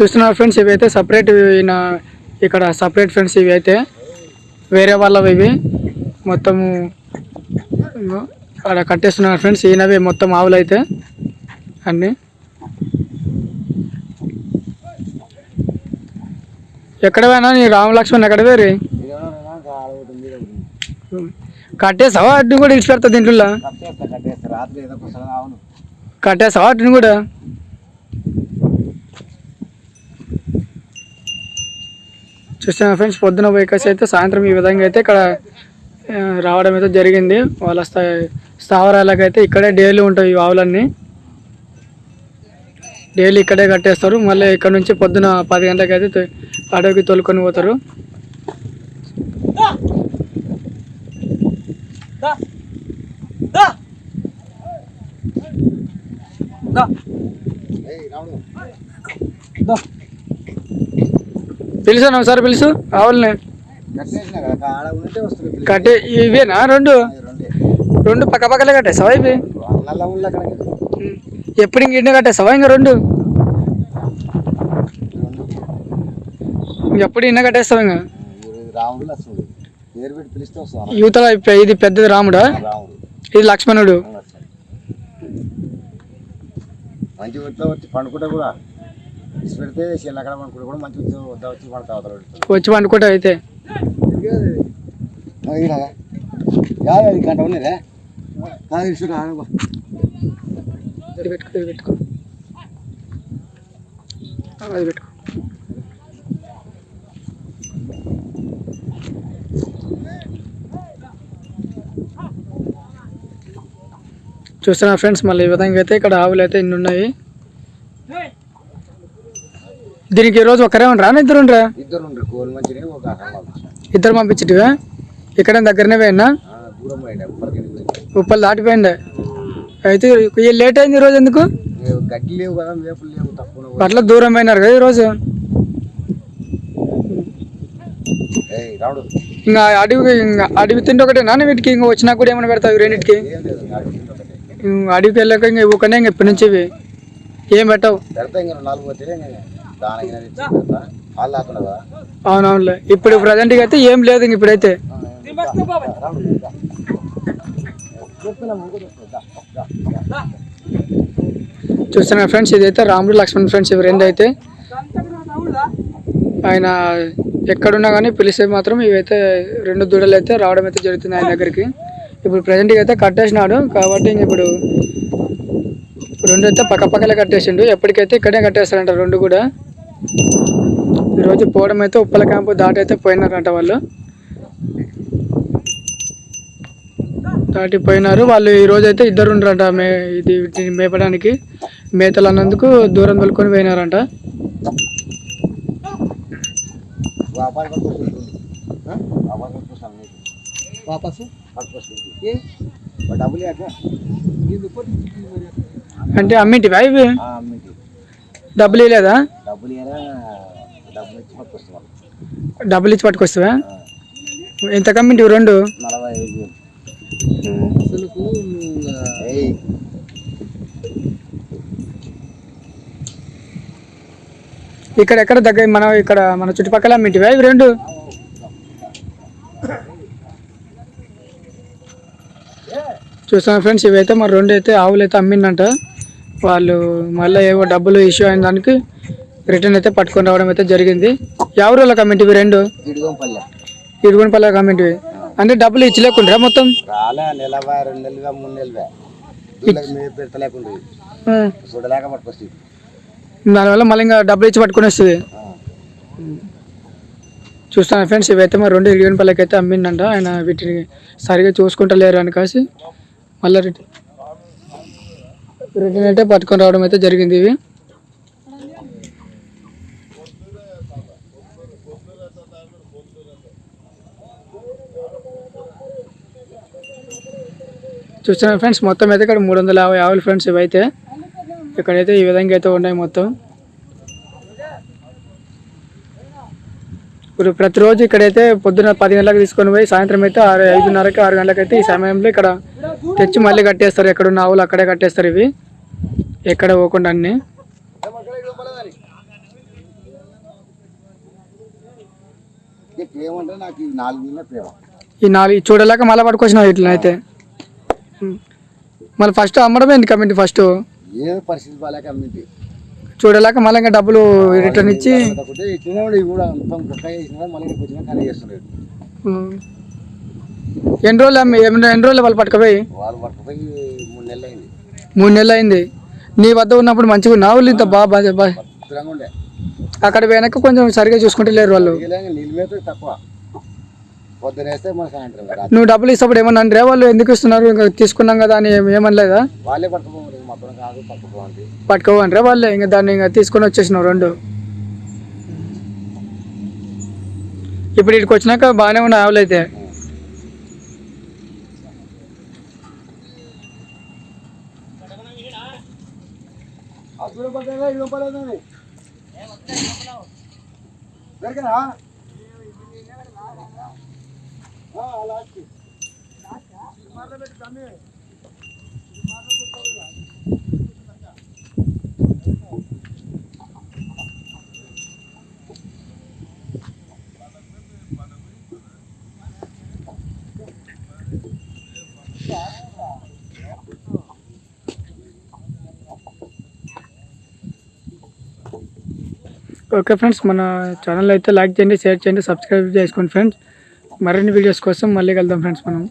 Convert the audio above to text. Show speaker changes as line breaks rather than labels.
చూస్తున్నారు ఫ్రెండ్స్ ఇవి అయితే సపరేట్ ఈయన ఇక్కడ సపరేట్ ఫ్రెండ్స్ ఇవి అయితే వేరే వాళ్ళవి ఇవి. మొత్తము అక్కడ కట్టేస్తున్నారు ఫ్రెండ్స్ ఈయనవి మొత్తం ఆవులు అయితే అన్నీ. ఎక్కడ పోయినా నీ రామ లక్ష్మణ్ ఎక్కడ వేరి కట్టేసావా అడ్డు కూడా ఇచ్చి పెడతా దీంట్లో కట్టేసావా అటుని కూడా? చూస్తున్నా ఫ్రెండ్స్ పొద్దున బైకర్స్ అయితే సాయంత్రం ఈ విధంగా అయితే ఇక్కడ రావడం అయితే జరిగింది వాళ్ళ స్థా స్థావరాలకైతే ఇక్కడే డైలీ ఉంటాయి ఈ ఆవులన్నీ డైలీ ఇక్కడే కట్టేస్తారు మళ్ళీ ఇక్కడ నుంచి పొద్దున పది గంటలకు అయితే అడవికి తోలుకొని పోతారు
ఏయ్ పిలిచాను
సార్ ఒకసారి పిలుసు. ఆవుల్ని
ఉంటే వస్తుంది
కట్టే ఇవేనా? రెండు?
రెండు
పక్క పక్కలే కట్టేసావా ఇవి?
నల్ల ఉల్ల
ఎప్పుడు ఇంక ఇంటి కట్టేస్తావా? ఇంకా రెండు? ఎప్పుడు ఇన్న కట్టేస్తావు ఇంకా?
రాముడు
యువతల ఇది పెద్దది రాముడా?
రాముడు
ఇది లక్ష్మణుడు?
మంచి పండుకుంటా వచ్చి పండుకుంటే కూడా. ఇసి పెడితే చిన్న అక్కడ పండుకుంటే కూడా మంచి వచ్చి వద్ద వచ్చి పడతా అవతల
వచ్చి పండుకుంటా అయితే.
అది గంట ఉన్నదే.
అది పెట్టుకో. చూస్తున్నా ఫ్రెండ్స్ మళ్ళీ ఈ విధంగా అయితే ఇక్కడ ఆవులు అయితే ఇన్ని ఉన్నాయి. దీనికి ఈ రోజు ఒకరే ఉండరా? ఇద్దరు ఉండరా?
ఇద్దరు ఉండరు. కోలు ఒక
ఇద్దరు పంపించిటివా? ఇక్కడ దగ్గరనే పోయినా ఉప్పలు దాటిపోయింది అయితే లేట్ అయింది ఈరోజు ఎందుకు?
లేవు గడ్డి లేవు కదా వేపులు లేవు తక్కువ
అట్లా దూరం పోయినారు కదా ఈరోజు ఇంకా అడవి అడవి తిండి ఒకటే నాన్న వీటికి? ఇంకా వచ్చినా కూడా ఏమైనా పెడతావు రెండింటికి?
తింటే
అడవికి వెళ్ళాక ఇంకా ఇవ్వకనే ఇంక ఇప్పటి నుంచి ఏం పెట్టవు? అవునవునులే. ఇప్పుడు ప్రజెంట్గా అయితే ఏం లేదు ఇంక ఇప్పుడైతే. చూస్తున్నా ఫ్రెండ్స్ ఇదైతే రాముడు లక్ష్మణ్ ఫ్రెండ్స్ ఇవి రెండు అయితే. ఆయన ఎక్కడున్నా కానీ పిలిస్తే మాత్రం ఇవైతే రెండు దూడలు అయితే రావడం అయితే జరుగుతుంది ఆయన దగ్గరికి. ఇప్పుడు ప్రజెంట్గా అయితే కట్టేసినాడు. కాబట్టి ఇప్పుడు రెండు అయితే పక్క పక్కలే కట్టేసిండు. ఎప్పటికైతే ఇక్కడే కట్టేస్తారంట రెండు కూడా. ఈరోజు పోవడం అయితే ఉప్పల క్యాంపు దాటి అయితే పోయినారంట వాళ్ళు. దాటి పోయినారు వాళ్ళు ఈ రోజు అయితే ఇద్దరు ఉండరంట మే ఇది వీటిని మేపడానికి. మేతలు అన్నందుకు దూరం తొలుకొని పోయినారంట? అంటే అమ్మిటివా ఇవి. డబ్బులు ఇవ్వలేదా?
డబ్బులు ఇచ్చి
పట్టుకొస్తావా? ఎంత కమ్మింటివి? రెండు?
నలభై ఐదు
ఇక్కడ ఎక్కడ దగ్గర మనం ఇక్కడ మన చుట్టుపక్కల అమ్మింటివా? ఇవి రెండు? చూస్తాను ఫ్రెండ్స్ ఇవైతే మరి రెండు అయితే ఆవులు అయితే అమ్మిందంట. వాళ్ళు మళ్ళీ ఏవో డబ్బులు ఇష్యూ అయిన దానికి రిటర్న్ అయితే పట్టుకొని రావడం అయితే జరిగింది. ఎవరు వాళ్ళకి అమ్మింటివి రెండు?
ఇడుగంపల్లె.
ఇరుగుని పల్లెకి అమ్మింటివి అంటే డబ్బులు ఇచ్చలేకుండా మొత్తం? దానివల్ల మళ్ళీ ఇంకా డబ్బులు ఇచ్చి పట్టుకొని వస్తుంది. చూస్తాను ఫ్రెండ్స్ ఇవైతే మరి రెండు ఇరిగిన పల్లెకి అయితే అమ్మిందంట. ఆయన వీటిని సరిగా చూసుకుంటలేరు అని కాసి మళ్ళీ రిటర్న్ రిటర్న్ అయితే పట్టుకొని రావడం అయితే జరిగింది ఇవి. చూస్తున్నాం ఫ్రెండ్స్ మొత్తం అయితే ఇక్కడ మూడు వందల యాభై ఆవులు ఫ్రెండ్స్ ఇవైతే. ఇక్కడైతే ఈ విధంగా అయితే ఉన్నాయి మొత్తం. ఇప్పుడు ప్రతిరోజు ఇక్కడైతే పొద్దున పది గంటలకు తీసుకొని పోయి సాయంత్రం అయితే ఆరు ఐదున్నరకి ఆరు గంటలకు అయితే ఈ సమయంలో ఇక్కడ తెచ్చి మళ్ళీ కట్టేస్తారు. ఎక్కడున్న ఆవులు అక్కడే కట్టేస్తారు ఇవి. ఎక్కడ పోకుండా అన్నీ.
ఈ నాలుగు
చూడలేక మళ్ళీ పట్టుకొచ్చిన ఇట్లా అయితే మళ్ళీ ఫస్ట్ అమ్మడమే కమిటీ ఫస్ట్
ఏ పరిస్థితి బాగాలేక అమ్మింది
చూడలేక మళ్ళీ ఇంకా డబ్బులు రిటర్న్ ఇచ్చి. ఎన్ని రోజులు అమ్మి ఎన్ని రోజులు వాళ్ళు పట్టుకపోయి?
మూడు నెలలు అయింది.
నీ వద్ద ఉన్నప్పుడు మంచిగా ఉన్నావు? ఇంత బాగా అక్కడ వెనక కొంచెం సరిగా చూసుకుంటే లేరు వాళ్ళు
తక్కువ. పొద్దున వేస్తే మన సాయంత్రం రాత్రి
నువ్వు డబ్బులు ఇస్తప్పుడు ఏమన్నా అంటే వాళ్ళు ఎందుకు ఇస్తున్నారు? ఇంకా తీసుకున్నాం కదా అని ఏం- ఏమనలేదా?
వాళ్ళే పట్టుకోమని కాదు
పట్టుకోవంటారా వాళ్ళే? ఇంకా దాన్ని ఇంకా తీసుకొని వచ్చేసినావు రెండు. ఇప్పుడు ఇక్కడికి వచ్చినాక బాగానే ఉన్నాయి ఆవులు అయితే. ఓకే ఫ్రెండ్స్ మన ఛానల్ అయితే లైక్ చేయండి షేర్ చేయండి సబ్స్క్రైబ్ చేసుకోండి ఫ్రెండ్స్ మరిన్ని వీడియోస్ కోసం మళ్ళీ కలుద్దాం ఫ్రెండ్స్ మనం.